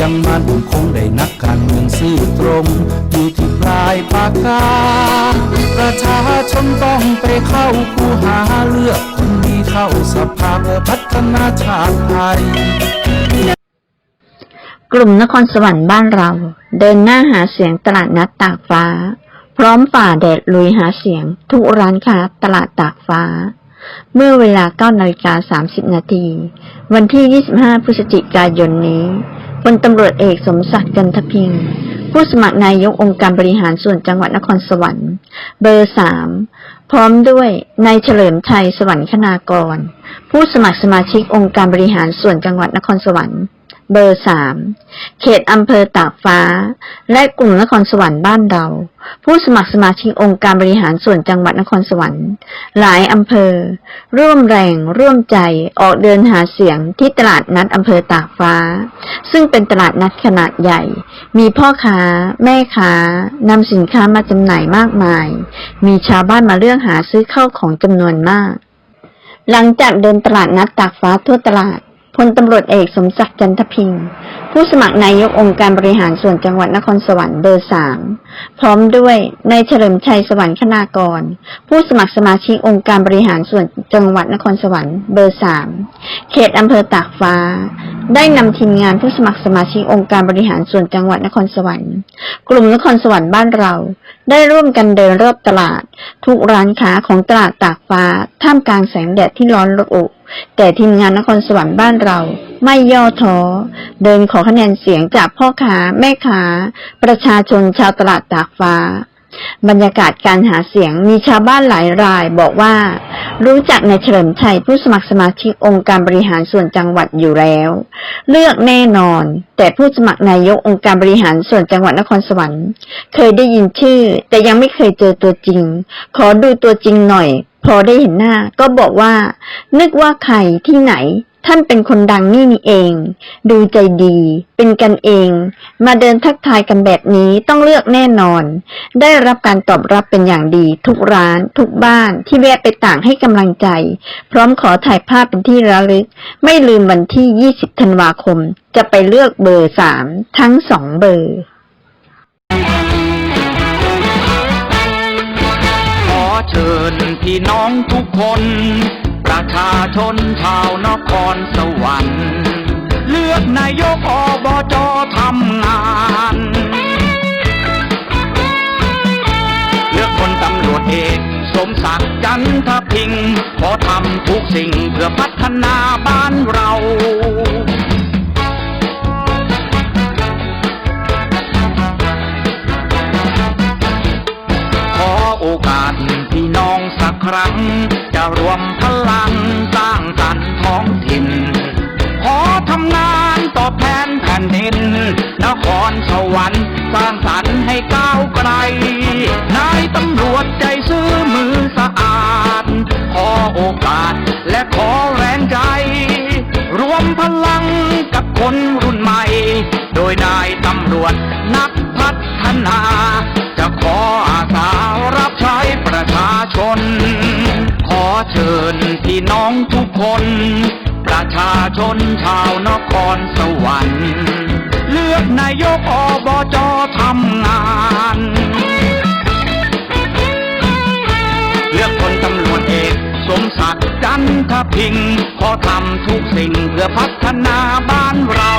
ยังมันคงได้นักการเมืองซื่อตรง อยู่ที่ปลายปากกา ประชาชนต้องไปเข้าคูหาเลือกคนดีเข้าสภาเพื่อพัฒนาชาติไทย กลุ่มนครสวรรค์บ้านเรา เดินหน้าหาเสียงตลาดนัดตากฟ้า พร้อมฝ่าแดดลุยหาเสียง ทุกร้านค้าตลาดตากฟ้าเมื่อเวลา9นาฬิกา30 นาที วันที่ 25 พฤศจิกายนนี้ พลตำรวจเอกสมศักดิ์กันทพิงค์ผู้สมัครนายกองค์การบริหารส่วนจังหวัดนครสวรรค์ เบอร์สามพร้อมด้วยนายเฉลิมชัยสวรรคณากร ผู้สมัครสมาชิกองค์การบริหารส่วนจังหวัดนครสวรรค์ เบอร์สามเขตอำเภอตากฟ้า และกลุ่มนครสวรรค์บ้านเรา ผู้สมัครสมาชิกองค์การบริหารส่วนจังหวัดนครสวรรค์ หลายอำเภอ ร่วมแรงร่วมใจออกเดินหาเสียงที่ตลาดนัดอำเภอตากฟ้า ซึ่งเป็นตลาดนัดขนาดใหญ่ มีพ่อค้า แม่ค้านำสินค้ามาจำหน่ายมากมาย มีชาวบ้านมาเลือกหาซื้อเข้าของจำนวนมาก หลังจากเดินตลาดนัดตากฟ้าทั่วตลาด ลตำรวจเอกสมศักดิ์จันทพิงค์ผู้สมัครนายกองค์การบริหารส่วนจังหวัดนครสวรรค์เบอร์สามพร้อมด้วยนายเฉลิมชัยสวรรคณากร ผู้สมัครสมาชิกองค์การบริหารส่วนจังหวัดนครสวรรค์เบอร์สามเขตอำเภอตากฟ้า ได้นำทีมงานผู้สมัครสมาชิกองค์การบริหารส่วนจังหวัดนครสวรรค์กลุ่มนครสวรรค์บ้านเรา ได้ร่วมกันเดินรอบตลาด ทุกร้านค้าของตลาดตากฟ้า ท่ามกลางแสงแดดที่ร้อนระอุ แต่ทีมงานนครสวรรค์บ้านเราไม่ย่อท้อ เดินขอคะแนนเสียงจากพ่อค้าแม่ค้า ประชาชนชาวตลาดตากฟ้า บรรยากาศการหาเสียงมีชาวบ้านหลายรายบอกว่า รู้จักในายเฉลิมชัยผู้สมัครสมาชิกองค์การบริหารส่วนจังหวัดอยู่แล้ว เลือกแน่นอน แต่ผู้สมัครนายกองค์การบริหารส่วนจังหวัดนครสวรรค์ เคยได้ยินชื่อ แต่ยังไม่เคยเจอตัวจริง ขอดูตัวจริงหน่อย พอได้เห็นหน้าก็บอกว่า นึกว่าใครที่ไหน ท่านเป็นคนดังนี่นี่เอง ดูใจดี เป็นกันเอง มาเดินทักทายกันแบบนี้ต้องเลือกแน่นอน ได้รับการตอบรับเป็นอย่างดี ทุกร้าน ทุกบ้านที่แวะไปต่างให้กำลังใจ พร้อมขอถ่ายภาพเป็นที่ระลึก ไม่ลืมวันที่ 20 ธันวาคม จะไปเลือกเบอร์สามทั้งสองเบอร์ขอเชิญ พี่น้องทุกคน ประชาชนชาวนครสวรรค์ เลือกนายกอบจทำงาน เลือกคนตำรวจเอกสมศักดิ์จันทพิงค์ขอทำทุกสิ่งเพื่อพัฒนาบ้านเรา โอกาสพี่น้องสักครั้ง จะรวมพลังสร้างสรรค์ท้องถิ่น ขอทำงานตอบแทนแผ่นดินนครสวรรค์ เชิญพี่น้องทุกคน ประชาชนชาวนครสวรรค์ เลือกนายกอบจทำงาน เลือกคนตำรวจเอกสมศักดิ์จันทพิงขอทำทุกสิ่งเพื่อพัฒนาบ้านเรา